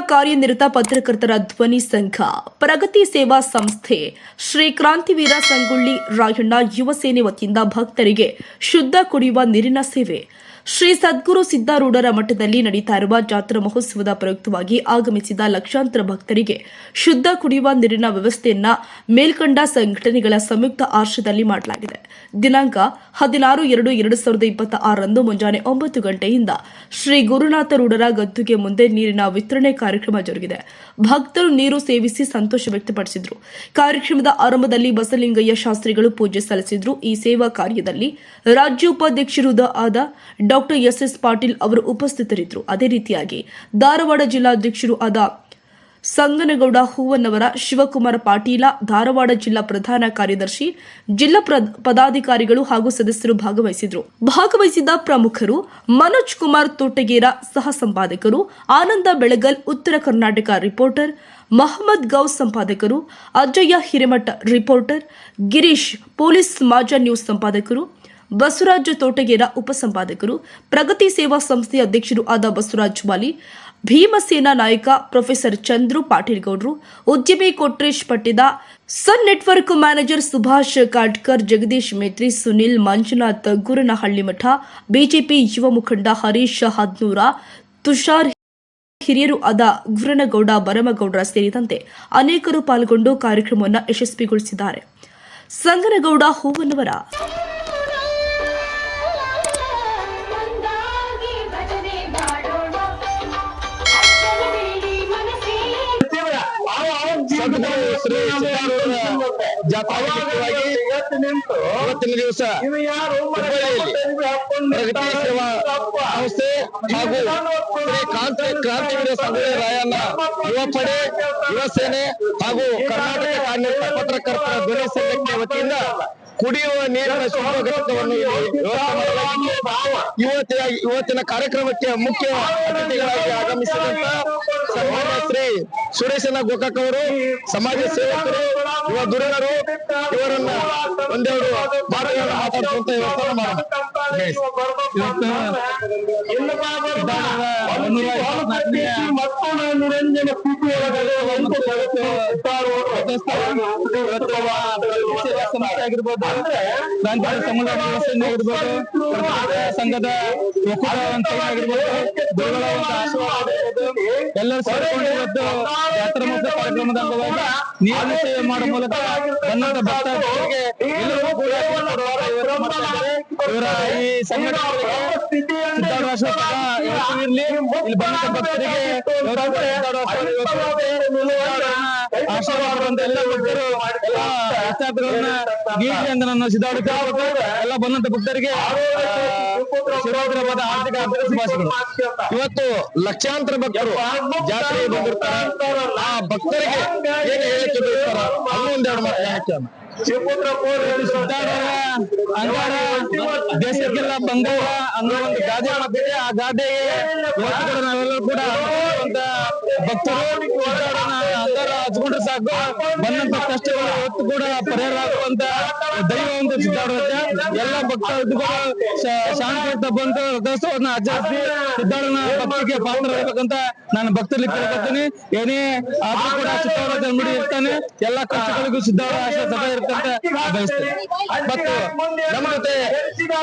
ಕಾರ್ಯನಿರತ ಪತ್ರಕರ್ತರ ಧ್ವನಿ ಸಂಘ, ಪ್ರಗತಿ ಸೇವಾ ಸಂಸ್ಥೆ, ಶ್ರೀ ಕ್ರಾಂತಿವೀರ ಸಂಗೊಳ್ಳಿ ರಾಯಣ್ಣ ಯುವ ಸೇನೆ ವತಿಯಿಂದ ಭಕ್ತರಿಗೆ ಶುದ್ಧ ಕುಡಿಯುವ ನೀರಿನ ಸೇವೆ. ಶ್ರೀ ಸದ್ಗುರು ಸಿದ್ದಾರೂಢರ ಮಠದಲ್ಲಿ ನಡೀತಾ ಇರುವ ಜಾತ್ರಾ ಮಹೋತ್ಸವದ ಪ್ರಯುಕ್ತವಾಗಿ ಆಗಮಿಸಿದ ಲಕ್ಷಾಂತರ ಭಕ್ತರಿಗೆ ಶುದ್ಧ ಕುಡಿಯುವ ನೀರಿನ ವ್ಯವಸ್ಥೆಯನ್ನ ಮೇಲ್ಕಂಡ ಸಂಘಟನೆಗಳ ಸಂಯುಕ್ತ ಆಶ್ರಯದಲ್ಲಿ ಮಾಡಲಾಗಿದೆ. ದಿನಾಂಕ ಹದಿನಾರು ಎರಡು ಎರಡು ಸಾವಿರದ ಇಪ್ಪತ್ತ ಆರರಂದು ಮುಂಜಾನೆ ಒಂಬತ್ತು ಗಂಟೆಯಿಂದ ಶ್ರೀ ಗುರುನಾಥರೂಢರ ಗದ್ದುಗೆ ಮುಂದೆ ನೀರಿನ ವಿತರಣೆ ಕಾರ್ಯಕ್ರಮ ಜರುಗಿದೆ. ಭಕ್ತರು ನೀರು ಸೇವಿಸಿ ಸಂತೋಷ ವ್ಯಕ್ತಪಡಿಸಿದರು. ಕಾರ್ಯಕ್ರಮದ ಆರಂಭದಲ್ಲಿ ಬಸಲಿಂಗಯ್ಯ ಶಾಸ್ತ್ರಿಗಳು ಪೂಜೆ ಸಲ್ಲಿಸಿದ್ರು. ಈ ಸೇವಾ ಕಾರ್ಯದಲ್ಲಿ ರಾಜ್ಯ ಉಪಾಧ್ಯಕ್ಷರು ಆದ ಡಾಕ್ಟರ್ ಎಸ್ ಎಸ್ ಪಾಟೀಲ್ ಅವರು ಉಪಸ್ಥಿತರಿದ್ದರು. ಅದೇ ರೀತಿಯಾಗಿ ಧಾರವಾಡ ಜಿಲ್ಲಾಧ್ಯಕ್ಷರು ಆದ ಸಂಗನಗೌಡ ಹೂವನ್ನವರ, ಶಿವಕುಮಾರ ಪಾಟೀಲ, ಧಾರವಾಡ ಜಿಲ್ಲಾ ಪ್ರಧಾನ ಕಾರ್ಯದರ್ಶಿ, ಜಿಲ್ಲಾ ಪದಾಧಿಕಾರಿಗಳು ಹಾಗೂ ಸದಸ್ಯರು ಭಾಗವಹಿಸಿದ್ರು. ಭಾಗವಹಿಸಿದ ಪ್ರಮುಖರು ಮನೋಜ್ ಕುಮಾರ್ ತೋಟಗೇರ ಸಹ ಸಂಪಾದಕರು, ಆನಂದ Belagal Uttara Karnataka reporter, Mohammed Gauss ಸಂಪಾದಕರು, Ajay Hiremath reporter, Girish police Maja news ಸಂಪಾದಕರು Basavaraj ತೋಟಗೇರ ಉಪಸಂಪಾದಕರು, ಪ್ರಗತಿ ಸೇವಾ ಸಂಸ್ಥೆಯ ಅಧ್ಯಕ್ಷರು ಆದ ಬಸವರಾಜ್ ಮಾಲಿ ಭೀಮಸೇನಾ ನಾಯಕ ಪ್ರೊಫೆಸರ್ ಚಂದ್ರು ಪಾಟೀಲ್ ಗೌಡ್ರು ಉದ್ಯಮಿ Kotresh Pattida Sun Network manager Subhash Katkar, Jagadish Metri, Sunil Manjunath, Guranahalli Math, BJP ಯುವ ಮುಖಂಡ ಹರೀಶ್ ಹದ್ನೂರ, ತುಷಾರ್ ಹಿರಿಯರು ಆದ ಗುರನಗೌಡ ಬರಮಗೌಡರ ಸೇರಿದಂತೆ ಅನೇಕರು ಪಾಲ್ಗೊಂಡು ಕಾರ್ಯಕ್ರಮವನ್ನು ಯಶಸ್ವಿಗೊಳಿಸಿದ್ದಾರೆ. ಸಂಗನಗೌಡ ಹೂವನ್ನವರ ಜಾತ್ರಾ ನಿಮಿತ್ತವಾಗಿ ಇವತ್ತಿನ ದಿವಸ ಪ್ರಗತಿ ಸೇವಾ ಸಂಸ್ಥೆ ಹಾಗೂ ಶ್ರೀ ಕ್ರಾಂತಿ ಕ್ರಾಂತಿವೀರ ಸಂಗೊಳ್ಳಿ ರಾಯಣ್ಣ ಯುವ ಪಡೆ ಯುವ ಸೇನೆ ಹಾಗೂ ಕರ್ನಾಟಕ ಕಾರ್ಮಿಕ ಪತ್ರಕರ್ತರ ಧ್ವನಿ ಸಂಘಟನೆ ವತಿಯಿಂದ ಕುಡಿಯುವ ನೀರಿನ ಶುಭ ಘಟಕವನ್ನು ಇವತ್ತಿನ ಇವತ್ತಿನ ಕಾರ್ಯಕ್ರಮಕ್ಕೆ ಮುಖ್ಯ ಅತಿಥಿಗಳಾಗಿ ಆಗಮಿಸಿದಂತ ಸನ್ಮಾನ್ಯ ಶ್ರೀ ಸುರೇಶನ ಗೋಕಾಕ್ ಅವರು ಸಮಾಜ ಸೇವಕರು ಯುವ ದುರಿಣರು ಇವರನ್ನ ಒಂದೆರಡು ಮಾತುಗಳನ್ನ ಮಾತಾಡ್ಕೊಂತ ವ್ಯವಸ್ಥೆ ಮಾಡೋಣ. ನಿರಂಜನ ಸಂಸ್ಥೆ ಆಗಿರ್ಬೋದು. ಕ್ರಾಂತಿಯ ಸಮುದಾಯ ವ್ಯವಸ್ಥೆ ಆಗಿರ್ಬೋದು. ಸಂಘದ ಒಕ್ಕೂಟ ಅಂತ ಆಗಿರ್ಬೋದು. ಗುರುಗಳ ಒಂದು ಆಶೀರ್ವಾದ ಎಲ್ಲರೂ ಸೇರಿಕೊಂಡು ಇವತ್ತು ಜಾತ್ರಾ ಮಹೋತ್ಸವ ಕಾರ್ಯಕ್ರಮದ ಅಂಗವಾಗಿ ನೀರಿನ ಸೇವೆ ಮಾಡುವ ಮೂಲಕ ಕನ್ನಡ ಭಕ್ತಾದಿಗಳಿಗೆ ಈ ಎಲ್ಲ ಭಕ್ತರು ಎಲ್ಲ ಬಂದಂತ ಭಕ್ತರಿಗೆ ಆರ್ಥಿಕ ಶುಭಾಶಯಗಳು ಇವತ್ತು ಲಕ್ಷಾಂತರ ಭಕ್ತರು ಜಾತ್ರೆಗೆ ಬಂದಿರ್ತಾರೆ. ಆ ಭಕ್ತರಿಗೆ ಏನು ಹೇಳಿಕೆ ಬಯಸ್ತಾರ ಅದು ಒಂದೆರಡು ಮಾತು ಅಂಗಾರ ದೇಶಕ್ಕೆಲ್ಲ ಬಂಗಾರ ಅನ್ನೋ ಒಂದು ಗಾದೆ ಮಾತಿದೆ ಆ ಗಾದೆಗೆ ಕೂಡ ನಾವೆಲ್ಲರೂ ಕೂಡ ಭಕ್ತರು ಅಂದರ ಹಚ್ಕೊಂಡ್ರೆ ಸಾಕು. ಬಂದಂತ ಕಷ್ಟಗಳು ಹೊತ್ತು ಕೂಡ ಪರಿಹಾರ ಆಗುವಂತ ದೈವ ಸಿದ್ದಾರೂಢ ಎಲ್ಲ ಭಕ್ತಾದಿಗಳು ಶಾಂತಿ ಬಂದು ರಥೋತ್ಸವನ್ನ ಆಚರಿಸಿ ಸಿದ್ದಾರೂಢನ ಭಕ್ತಿಗೆ ಪಾತ್ರರಾಗಬೇಕಂತ ನಾನು ಭಕ್ತರಲ್ಲಿ ಕೇಳ್ಕೊತೀನಿ ಏನೇ ಆದ್ರೂ ಕೂಡ ಜನ್ಮಡಿ ಇರ್ತಾನೆ ಎಲ್ಲಾ ಕಷ್ಟಗಳಿಗೂ ಸಿದ್ದಾರೂಢ ಆಶ್ರಯ ಸದಾ ಇರ್ತಂತ ಬಯಸ್ತೇನೆ. ಮತ್ತು ನಮ್ಮ ಜೊತೆ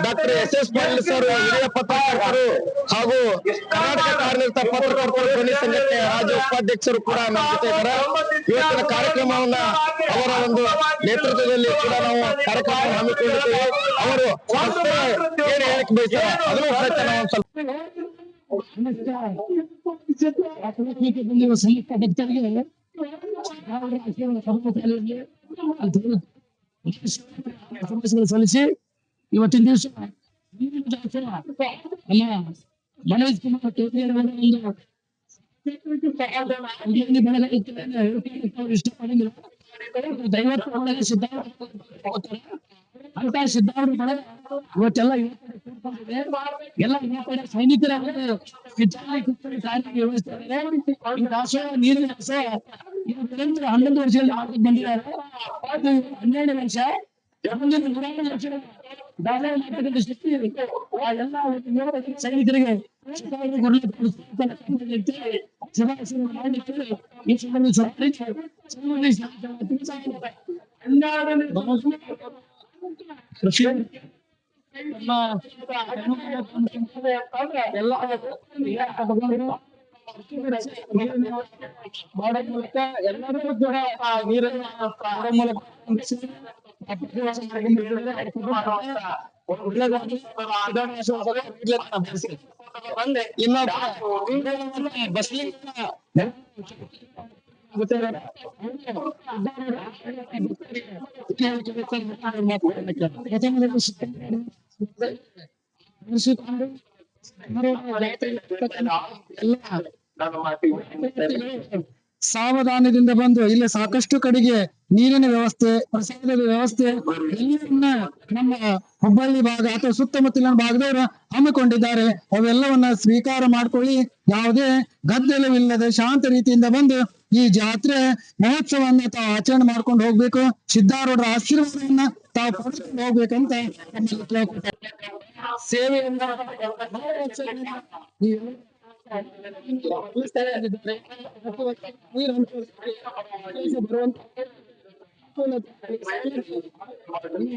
doctor S S Patil sir ಹಿರಿಯ ಪತ್ರಕರ್ತರು ಹಾಗೂ ಕರ್ನಾಟಕ ಕಾರ್ಯನಿರತ ಪತ್ರಕರ್ತರ ಧ್ವನಿ ಸಂಘಕ್ಕೆ ರಾಜ್ಯ ಉಪಾಧ್ಯಕ್ಷರು ಕೂಡ ನಮ್ಮ ಜೊತೆ ಇದ್ದಾರೆ. ಇವತ್ತಿನ ಕಾರ್ಯಕ್ರಮವನ್ನ ಅವರ ಒಂದು ನೇತೃತ್ವದಲ್ಲಿ ಕೂಡ ನಾವು ಕಾರ್ಯಕ್ರಮ ಹಮ್ಮಿಕೊಂಡಿದ್ದೇವೆ. ಅವರು ಏನು ಹೇಳಕ್ ಬಯಸ್ತಾರೆ ಅದನ್ನು ನಾವು ಒಂದ್ ಸ್ವಲ್ಪ ಸಲ್ಲಿಸಿ ಇವತ್ತಿನ ದಿವಸ ನೀರಿನ ದಾಸೋಹ ನಮ್ಮ ಮನೋಜ್ ಕುಮಾರ್ ಟೋಪಿಯವರ ಒಂದು ಉದ್ಯೋಗಿ ಬೆಳಗಾಯಿತನ್ನ ಹೇಳ್ಕೊಳ್ಳಿಕ್ಕೆ ಅವ್ರು ಇಷ್ಟಪಡಂಗಿಲ್ಲ ದೈವತ್ವ ಒಳಗೆ ಸಿದ್ಧಾರ್ಥ ಹೋಗ್ತಾರೆ ಅಂತ ಸಿದ್ಧಾರ್ಥ ಬೆಳೆ ಇವತ್ತೆಲ್ಲ ಯುವಕರು ಕೂಡ್ಕೊಂಡಿದೆ ಎಲ್ಲ ಯುವಕರ ಸೈನಿಕರ ವಿಚಾರ ಕಾರ್ಯ ವ್ಯವಸ್ಥೆ ಇದೆ ಈ ದಾಸೋಹ ನೀರಿನ ದಾಸೋಹ ಇದು ನಿರಂತರ ಹನ್ನೊಂದು ವರ್ಷದಲ್ಲಿ ಮಾಡ್ಕೊಂಡು ಬಂದಿದ್ದಾರೆ ಅದು ಹನ್ನೆರಡು ವರ್ಷ ಮುಂದಿನ ನೂರಾರು ವರ್ಷ ದಾಸೋಹ ಮಾಡ್ತಕ್ಕಂಥ ಶಕ್ತಿ ಆ ಎಲ್ಲ ಯುವ ಸೈನಿಕರಿಗೆ ಸಿದ್ದಾರೂಢ ಗುರುಗಳು ಅಂತೇಳಿ ಸದಾಶಿವ ಮಾಡಲಿಕ್ಕೆ ಈ ಸಂಬಂಧ ಸಂಬಂಧಿಸಿ ಸಂಬಂಧಿ ಹನ್ನೆರಡನೇ ಕೃಷಿ ನಮ್ಮ ಎಲ್ಲ ಮಾಡೋ ಮೂಲಕ ಎಲ್ಲರೂ ಕೂಡ ಆ ನೀರನ್ನ ಮಾಡೋ ಮೂಲಕ ಒಳ್ಳೆದಾಗಿ ಇನ್ನೊಬ್ಬ ಬಸ್ಲಿಂಗ್ ಸಾವಧಾನದಿಂದ ಬಂದು, ಇಲ್ಲಿ ಸಾಕಷ್ಟು ಕಡೆಗೆ ನೀರಿನ ವ್ಯವಸ್ಥೆ ಪ್ರಸಾದದ ವ್ಯವಸ್ಥೆ, ಎಲ್ಲವನ್ನ ನಮ್ಮ ಹುಬ್ಬಳ್ಳಿ ಭಾಗ ಅಥವಾ ಸುತ್ತಮುತ್ತಲಿನ ಭಾಗದವರು ಹಮ್ಮಿಕೊಂಡಿದ್ದಾರೆ. ಅವೆಲ್ಲವನ್ನ ಸ್ವೀಕಾರ ಮಾಡ್ಕೊಳ್ಳಿ. ಯಾವುದೇ ಗದ್ದಲವಿಲ್ಲದೆ ಶಾಂತ ರೀತಿಯಿಂದ ಬಂದು ಈ ಜಾತ್ರೆ ಮಹೋತ್ಸವವನ್ನ ತಾವು ಆಚರಣೆ ಮಾಡ್ಕೊಂಡು ಹೋಗ್ಬೇಕು ಸಿದ್ಧಾರೂಢರ ಆಶೀರ್ವಾದವನ್ನ ತಾವು ಪಡ್ಕೊಂಡು ಹೋಗ್ಬೇಕಂತ. ಸೇವೆಯಿಂದ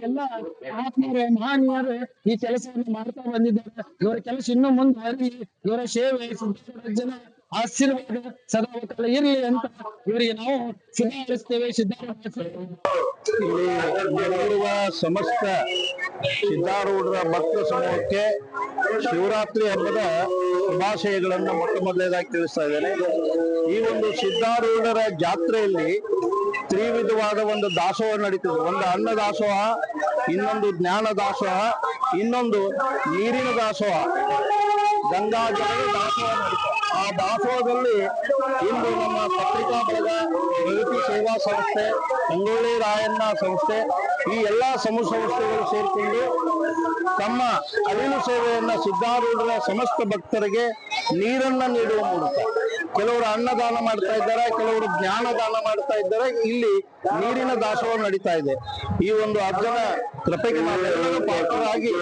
ಎಲ್ಲ ಆತ್ಮೀಯರೇ ಮಹಾನೀಯರು ಈ ಕೆಲಸವನ್ನು ಮಾಡ್ತಾ ಬಂದಿದ್ದಾರೆ ಇವರ ಕೆಲಸ ಇನ್ನೂ ಮುಂದೆ ಇವರ ಸೇವೆ ಜನ ಆಶೀರ್ವಾದ ಸದಾ ಕಾಲ ಇರಲಿ ಅಂತ ಇವರಿಗೆ ನಾವು ಸಿದ್ಧಪಡಿಸ್ತೇವೆ ಸಿದ್ಧಾರೂಢ ಸಮಸ್ತ ಸಿದ್ಧಾರೂಢರ ಭಕ್ತ ಸಮೂಹಕ್ಕೆ ಶಿವರಾತ್ರಿ ಹಬ್ಬದ ಶುಭಾಶಯಗಳನ್ನು ಮೊಟ್ಟ ಮೊದಲನೇದಾಗಿ ತಿಳಿಸ್ತಾ ಇದ್ದೇನೆ. ಈ ಒಂದು ಸಿದ್ಧಾರೂಢರ ಜಾತ್ರೆಯಲ್ಲಿ ತ್ರಿವಿಧವಾದ ಒಂದು ದಾಸೋಹ ನಡೀತದೆ. ಒಂದು ಅನ್ನ ದಾಸೋಹ, ಇನ್ನೊಂದು ಜ್ಞಾನ ದಾಸೋಹ, ಇನ್ನೊಂದು ನೀರಿನ ದಾಸೋಹ. ಗಂಗಾ ಜಲದ ದಾಸೋಹ ಆ ದಾಸೋಹದಲ್ಲಿ ಇಂದು ನಮ್ಮ ಪತ್ರಿಕಾ ಬಳಗ ಪ್ರಗತಿ ಸೇವಾ ಸಂಸ್ಥೆ, ಸಂಗೊಳ್ಳಿ ರಾಯಣ್ಣ ಸಂಸ್ಥೆ, ಈ ಎಲ್ಲ ಸಮೂಹ ಸಂಸ್ಥೆಗಳು ಸೇರಿಕೊಂಡು ತಮ್ಮ ಅರಿವು ಸೇವೆಯನ್ನ ಸಿದ್ಧಾರೂಢರ ಸಮಸ್ತ ಭಕ್ತರಿಗೆ ನೀರನ್ನ ನೀಡುವ ಮೂಲಕ ಕೆಲವರು ಅನ್ನದಾನ ಮಾಡ್ತಾ ಇದ್ದಾರೆ, ಕೆಲವರು ಜ್ಞಾನ ದಾನ ಮಾಡ್ತಾ ಇದ್ದಾರೆ. ಇಲ್ಲಿ ನೀರಿನ ದಾಸೋಹ ನಡೀತಾ ಇದೆ. ಈ ಒಂದು ಅರ್ಜನ ಕೃಪೆಗೆ ಪಾತ್ರರಾಗಿ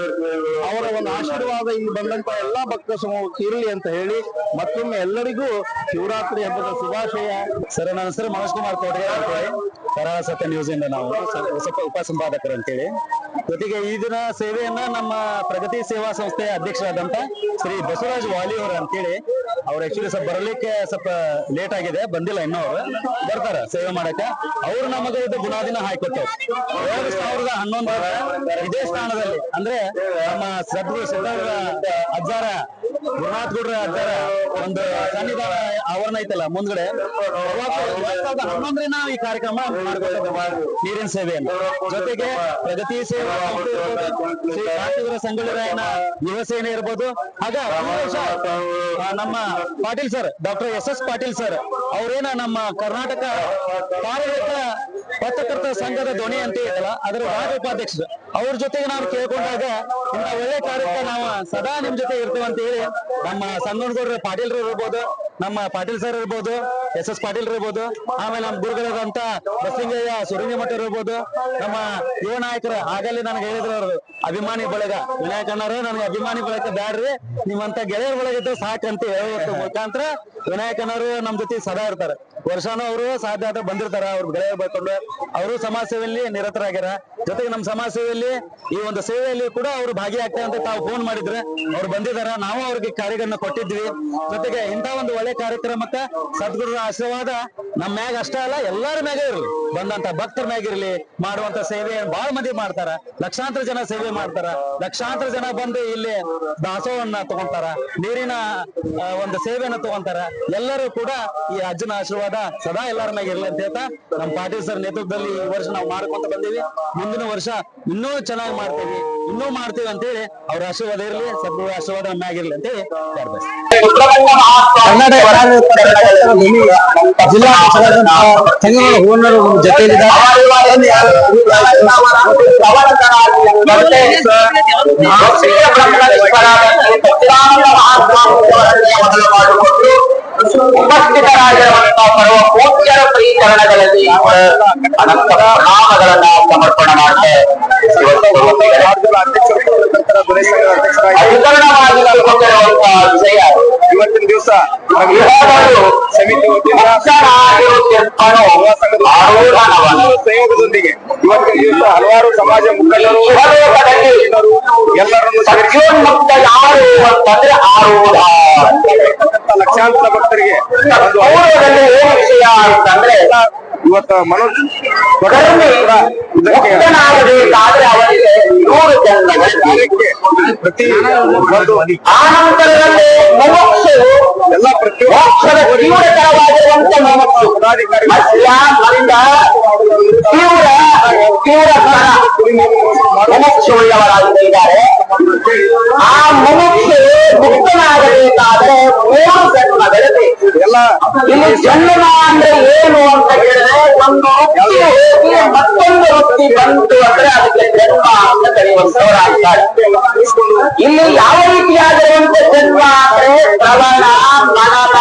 ಅವರ ಒಂದು ಆಶೀರ್ವಾದ ಇಲ್ಲಿ ಬಂದಂತ ಎಲ್ಲಾ ಭಕ್ತ ಸಮೂಹಕ್ಕೆ ಇರಲಿ ಅಂತ ಹೇಳಿ ಮತ್ತೊಮ್ಮೆ ಎಲ್ಲರಿಗೂ ಶಿವರಾತ್ರಿ ಹಬ್ಬದ ಶುಭಾಶಯ. ಸರ್, ನನ್ನ ಹೆಸರು ಮನೋಜ್ ಕುಮಾರ್ ಸತ್ಯ ನ್ಯೂಸ್ ಇಂದ ನಾವು ಸ- ಹೊಸ ಉಪ ಸಂಪಾದಕರು ಅಂತೇಳಿ. ಜೊತೆಗೆ ಈ ದಿನ ಸೇವೆಯನ್ನ ನಮ್ಮ ಪ್ರಗತಿ ಸೇವಾ ಸಂಸ್ಥೆಯ ಅಧ್ಯಕ್ಷರಾದಂತ ಶ್ರೀ ಬಸವರಾಜ್ ವಾಲಿಯವರು ಅಂತೇಳಿ ಅವ್ರು ಆಕ್ಚುಲಿ ಸ್ವಲ್ಪ ಬರಲಿಕ್ಕೆ ಸ್ವಲ್ಪ ಲೇಟ್ ಆಗಿದೆ, ಬಂದಿಲ್ಲ ಇನ್ನೂ ಅವರು. ಬರ್ತಾರ ಸೇವೆ ಮಾಡಕ್ಕೆ. ಅವ್ರು ನಮಗೆ ಇದು ಗುಣಾದಿನ ಹಾಕೊಟ್ಟರು ಎರಡು ಸಾವಿರದ ಹನ್ನೊಂದರ ಇದೇ ಸ್ಥಾನದಲ್ಲಿ. ಅಂದ್ರೆ ನಮ್ಮ ಸದ್ಗುರು ಸಿದ್ಧಾರ ಅಜ್ಜಾರ ಗುರುನಾಥ್ ಗೌಡ್ರ ಅಜ್ಜಾರ ಒಂದು ಸನ್ನಿಧಾನ ಆವರಣ ಐತಲ್ಲ ಮುಂದ್ಗಡೆ. ನಾವು ಈ ಕಾರ್ಯಕ್ರಮ ನೀರಿನ ಸೇವೆಯನ್ನು. ಜೊತೆಗೆ ಪ್ರಗತಿ ಸೇವಾ ಶ್ರೀ ಸಂಗೊಳ್ಳಿ ಯುವ ಸೇನೆ ಇರ್ಬೋದು. ಹಾಗ ನಮ್ಮ Patil sir, doctor S S Patil sir, ಅವ್ರೇನ ನಮ್ಮ ಕರ್ನಾಟಕ ಪಾರದರ್ಶಕ ಪತ್ರಕರ್ತರ ಸಂಘದ ಧ್ವನಿ ಅಂತ ಹೇಳಲ್ಲ ಅದರ ರಾಜ್ಯ ಉಪಾಧ್ಯಕ್ಷರು ಅವ್ರ ಜೊತೆಗೆ ನಾವು ಕೇಳ್ಕೊಂಡಾಗ ಇಂಥ ಒಳ್ಳೆ ಕಾರ್ಯಕ್ಕೆ ನಾವು ಸದಾ ನಿಮ್ ಜೊತೆ ಇರ್ತೇವೆ ಅಂತ ಹೇಳಿ ನಮ್ಮ ಸಂಗನಗೌಡರ ಪಾಟೀಲ್ರು ಇರ್ಬೋದು ನಮ್ಮ ಪಾಟೀಲ್ ಸರ್ ಇರ್ಬೋದು, ಎಸ್ ಎಸ್ ಪಾಟೀಲ್ ಇರ್ಬೋದು, ಆಮೇಲೆ ನಮ್ಮ ಗುರುಗಳಾದಂತ ಬಸಲಿಂಗಯ್ಯ ಸುರಂಗಿ ಮಠ ಇರ್ಬೋದು. ನಮ್ಮ ಯುವ ನಾಯಕರು ಆಗಲ್ಲಿ ನನಗೆ ಹೇಳಿದ್ರು ಅವರು, ಅಭಿಮಾನಿ ಬಳಗ, ವಿನಾಯಕ ಅಣ್ಣರು, ನನಗೆ ಅಭಿಮಾನಿ ಬಳಗ ಬ್ಯಾಡ್ರಿ ನಿಮ್ಮಂತ ಗೆಳೆಯರ ಬಳಗ ಸಾಕಂತ ಹೇಳೋದ್ರ ಮುಖಾಂತರ ವಿನಾಯಕನವರು ನಮ್ ಜೊತೆ ಸದಾ ಇರ್ತಾರೆ. ವರ್ಷಾನು ಅವರು ಸಾಧ್ಯ ಆದ್ರೆ ಬಂದಿರ್ತಾರ, ಅವ್ರ ಗೆಳೆಯರು ಬರ್ಕೊಂಡು ಅವರು ಸಮಾಜ ಸೇವೆಯಲ್ಲಿ ನಿರತರಾಗ್ಯಾರ. ಜೊತೆಗೆ ನಮ್ಮ ಸಮಾಜ ಸೇವೆಯಲ್ಲಿ ಈ ಒಂದು ಸೇವೆಯಲ್ಲಿ ಕೂಡ ಅವರು ಭಾಗಿಯಾಗ್ತಾರೆ ಅಂತ ತಾವು ಫೋನ್ ಮಾಡಿದ್ರೆ, ಅವ್ರು ಬಂದಿದಾರ ನಾವು ಅವ್ರಿಗೆ ಕಾರ್ಯಗಳನ್ನ ಕೊಟ್ಟಿದ್ವಿ. ಜೊತೆಗೆ ಇಂಥ ಒಂದು ಒಳ್ಳೆ ಕಾರ್ಯಕ್ರಮಕ್ಕ ಸದ್ಗುರುರ ಆಶೀರ್ವಾದ ನಮ್ಮ ಮ್ಯಾಗ ಅಷ್ಟೇ ಅಲ್ಲ, ಎಲ್ಲರ ಮ್ಯಾಗ ಇರ್ಲಿ. ಬಂದಂತ ಭಕ್ತರ ಮ್ಯಾಗ ಇರ್ಲಿ, ಮಾಡುವಂತ ಸೇವೆ ಬಹಳ ಮಂದಿ ಮಾಡ್ತಾರ. ಲಕ್ಷಾಂತರ ಜನ ಸೇವೆ ಮಾಡ್ತಾರ. ಲಕ್ಷಾಂತರ ಜನ ಬಂದು ಇಲ್ಲಿ ದಾಸೋಹವನ್ನ ತಗೊಂತಾರ, ನೀರಿನ ಒಂದು ಸೇವೆಯನ್ನ ತಗೊಂತಾರ. ಎಲ್ಲರೂ ಕೂಡ ಈ ಅಜ್ಜನ ಆಶೀರ್ವಾದ ಸದಾ ಎಲ್ಲರ ಮ್ಯಾಗ ಇರ್ಲಿ ಅಂತ ಹೇಳ್ತಾ, ನಮ್ಮ ಪಾಟೀಲ್ ಸರ್ ನೇತೃತ್ವದಲ್ಲಿ ಈ ವರ್ಷ ನಾವು ಮಾಡ್ಕೊಂತ ಬಂದೀವಿ. ಮುಂದಿನ ವರ್ಷ ಇನ್ನೂ ಚೆನ್ನಾಗಿ ಮಾಡ್ತೀವಿ. ಇನ್ನೂ ಮಾಡ್ತೀವಿ ಅಂತೇಳಿ ಅವ್ರ ಆಶೀರ್ವಾದ ಇರಲಿ ಸದ್ಗುರು ಆಶೀರ್ವಾದ ನಮ್ಮ ಆಗಿರ್ಲಿ ಅಂತೇಳಿ ಜಿಲ್ಲಾ ಸಂಘಗಳ ಓನರ್ ಉಪಸ್ಥಿತರಾಗಿರುವಂತ ಬರುವ ಪೂಜ್ಯರ ಪ್ರೀಕರಣಗಳಲ್ಲಿ ಅನಂತ ನಾಮಗಳನ್ನ ಸಮರ್ಪಣೆ ಮಾಡ್ತಾರೆ ವಿಷಯ ಇವತ್ತಿನ ದಿವಸ ಸಮಿತಿ ವತಿಯಿಂದ. ಸಹಯೋಗದೊಂದಿಗೆ ಇವತ್ತಿನ ದಿವಸ ಹಲವಾರು ಸಮಾಜ ಮುಖಂಡರು ಎಲ್ಲರನ್ನು ಲಕ್ಷಾಂತರ ಭಕ್ತರಿಗೆ ಒಂದು ವಿಷಯ ಅಂತಂದ್ರೆ ಇವತ್ತು ಮನೋಜ್ ಪ್ರತಿ ಎಲ್ಲ ಪ್ರತಿ ತೀವ್ರ ತೀವ್ರತರ ಆ ಮುಮುಕ್ಷು ಮುಕ್ತನಾಗಬೇಕು. ಇಲ್ಲಿ ಜನ್ಮ ಅಂದ್ರೆ ಏನು ಅಂತ ಹೇಳಿದ್ರೆ ಒಂದು ವೃತ್ತಿ ಹೋಗಿ ಮತ್ತೊಂದು ವೃತ್ತಿ ಬಂತು ಅಂದ್ರೆ ಅದಕ್ಕೆ ಜನ್ಮ ಅಂತ ಕರೆಯುವಂತವರಾಗ್ತಾರೆ ಇಲ್ಲಿ ಯಾವ ರೀತಿಯಾಗಿರುವಂತ ಜನ್ಮ ಅಂದ್ರೆ ಶ್ರವಣ ಮನನ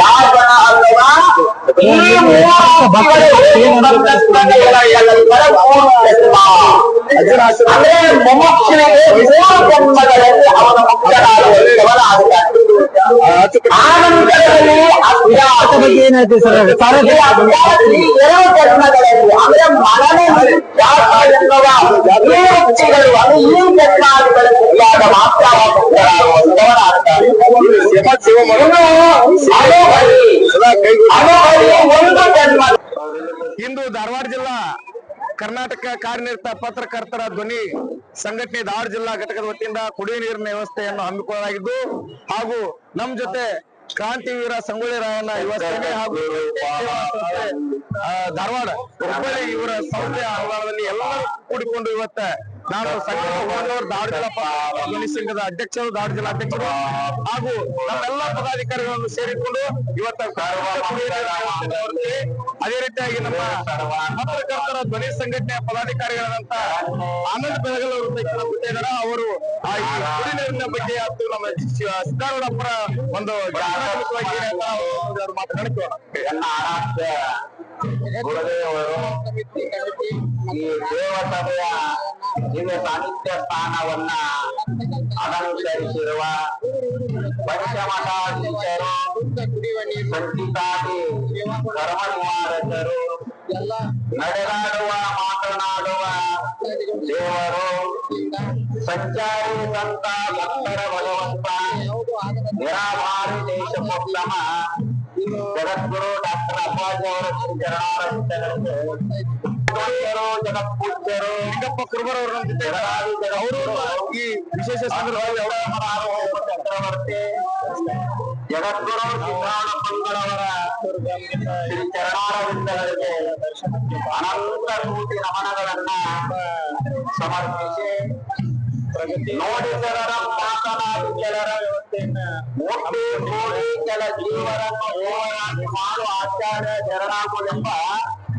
ಯಾವನ ಅಲ್ವಾ ಈ ಮೂರು ವೃತ್ತಿಗಳು ಬಂದಂತಹ ಎಲ್ಲದರ ಮೂರು ಜನ್ಮ ಅಂದ್ರೆ ಮುಮುಕ್ಷನಿಗೆ ಮೂರು ಜನ್ಮಗಳಲ್ಲಿ ಅವನ ಮುಕ್ತರಾಗುವಂತವರಾಗ್ತಾರೆ ಆನಂತರದಲ್ಲಿ ಅಭ್ಯಾಸ ಬಗ್ಗೆ ಏನಾಯ್ತು ಸರ್ ಇಂದು ಧಾರವಾಡ ಜಿಲ್ಲಾ ಕರ್ನಾಟಕ ಕಾರ್ಯನಿರತ ಪತ್ರಕರ್ತರ ಧ್ವನಿ ಸಂಘಟನೆ ಧಾರವಾಡ ಜಿಲ್ಲಾ ಘಟಕದ ವತಿಯಿಂದ ಕುಡಿಯುವ ನೀರಿನ ವ್ಯವಸ್ಥೆಯನ್ನು ಹಮ್ಮಿಕೊಳ್ಳಲಾಗಿದ್ದು ಹಾಗೂ ನಮ್ಮ ಜೊತೆ ಕ್ರಾಂತಿವೀರ ಸಂಗೊಳ್ಳಿ ರಾಯಣ್ಣ ಯುವ ಸೇನೆ ಹಾಗೂ ಧಾರವಾಡ ಹುಬ್ಬಳ್ಳಿ ಇವರ ಸಂಸ್ಥೆಯ ಆವರಣದಲ್ಲಿ ಎಲ್ಲರೂ ಕೂಡಿಕೊಂಡು ಇವತ್ತ ನಾನು ಸಂಘದ ಹೋದವರು ಧಾರವಾಡ ಜಿಲ್ಲಾ ಸಂಘದ ಅಧ್ಯಕ್ಷರು ಧಾರವಾಡ ಜಿಲ್ಲಾ ಅಧ್ಯಕ್ಷರು ಹಾಗೂ ನಮ್ಮೆಲ್ಲ ಪದಾಧಿಕಾರಿಗಳನ್ನು ಸೇರಿಕೊಂಡು ಇವತ್ತ ಅದೇ ರೀತಿಯಾಗಿ ನಮ್ಮ ಪತ್ರಕರ್ತರ ಧ್ವನಿ ಸಂಘಟನೆಯ ಪದಾಧಿಕಾರಿಗಳಾದಂತ ಆನಂದ್ ಬೆಳಗಲ್ ಅವರು ಇದ್ದಾರೆ. ಅವರು ಕುಡಿ ನೀರಿನ ಬಗ್ಗೆ ಅದು ನಮ್ಮ ಸಿದ್ದಾರೂಢಪ್ಪರ ಒಂದು ಜಾಗೃತವಾಗಿ ಏನ್ ಗುರುದೇವರು ಈ ದೇವಸಭೆಯ ದಿವ್ಯ ಸಾನ್ನಿಧ್ಯ ಸ್ಥಾನವನ್ನ ಅಲಂಕರಿಸಿರುವ ಪಂಚಮಠಾಧೀಶರು ಸಂಚಿತಾಗಿ ಕರ್ಮ ನಿವಾರಕರು ನಡೆದಾಡುವ, ಮಾತನಾಡುವ ದೇವರು ಸಂಚಾರಿ ಸಂತ ಭಕ್ತರ ಭಗವಂತ ನಿರಾಭಾರಿ ದೇಶೋತ್ತಮ ಜಗದ್ಗುರು ಡಾಕ್ಟರ್ ಅಪ್ಪಾಜಿ ಅವರ ಚರಣಾರವಿಂದಗಳಿಗೆ ಪೂಜ್ಯರು ಜಗತ್ಪೂಜ್ಯರು ಲಿಂಗಪ್ಪ ಕುರುಬರ್ ಅವರು ನಮ್ಮ ಜೊತೆ ಇದ್ದಾರೆ. ಅವರು ಈ ವಿಶೇಷ ಸಂದರ್ಭದಲ್ಲಿ ಅವರು ಚಕ್ರವರ್ತಿ ಜಗದ್ಗುರು ಸಿದ್ಧಾರೂಢಪ್ಪಂಗಳವರ ಶ್ರೀ ಚರಣಾರವಿಂದಗಳಿಗೆ ಅನಂತ ಕೋಟಿ ನಮನಗಳನ್ನ ಸಮರ್ಪಿಸಿ ನೋಡಿ ಜನರ ಮಾತನಾಡಿ ಕೆಲರ ವ್ಯವಸ್ಥೆಯನ್ನ ಮುಟ್ಟಿ ನೋಡಿ ಕೆಲ ಜೀವರನ್ನು ಹೋರಾಟ ಮಾಡು ಆಚಾರ್ಯ ಶರಣಾಗುಲೆಂಬ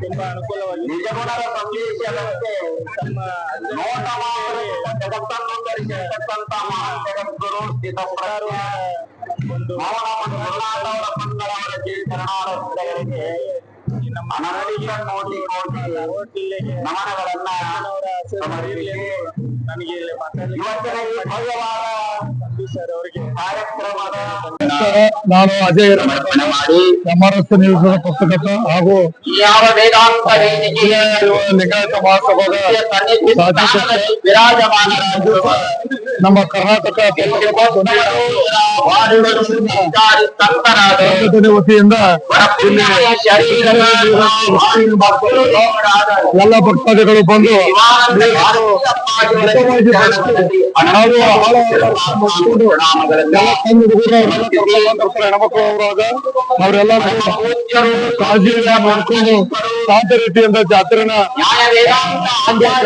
ತುಂಬಾ ಅನುಕೂಲವಾಗಿ ನಿಜಗುಣದ ಸಂದೇಶದಂತೆ ತಮ್ಮ ನೋಟ ಮಾಡಿ ಜಗತ್ತನ್ನು ಧರಿಸಿರ್ತಕ್ಕಂಥ ಮಹಾನ್ ಜಗದ್ಗುರು ಸ್ಥಿತಪ್ರಜ್ಞ ಒಂದು ಮೌನ ಮತ್ತು ಗುರುನಾಥವರ ಮಂಗಳವರ ಶ್ರೀ ಶರಣಾರವಿಂದಗಳಿಗೆ ನಮ್ಮ ಅನವರಿಕ ಕೋಟಿ ಕೋಟಿ ನಮನಗಳನ್ನ ಸಮರ್ಪಿಸಿ ನನಗೆ ಇವತ್ತಿನ ಈ ಭವ್ಯವಾದ ಕಾರ್ಯಕ್ರಮದ ನಾನು ಅಜಯ್ ಮಾಡಿ ಸಮರಸ್ಥ ನಿಲ್ಲಿಸಿದ ಪುಸ್ತಕ ಹಾಗೂ ಯಾವ ವೇದಾಂತ ವೇದಿಕೆಯ ಲಿಂಗಾಯತ ಮಹಾಸಭಾದ ನಮ್ಮ ಕರ್ನಾಟಕ ವತಿಯಿಂದ ಎಲ್ಲ ಭಕ್ತಾದಿಗಳು ಬಂದು ನಾವು ಎಲ್ಲ ತಂದು ಹುಡುಗರು ಅವರೆಲ್ಲ ಕರ್ಕೊಂಡು ಬಂದಿರ್ತಾರೆ ಹೆಣ್ಮಕ್ಳು ಅವರಾಗ ಅವರೆಲ್ಲ ಕಾಳಜಿಯಿಂದ ನೋಡ್ಕೊಂಡು ಶಾಂತ ರೀತಿಯಿಂದ ಜಾತ್ರೆನ ನ್ಯಾಯ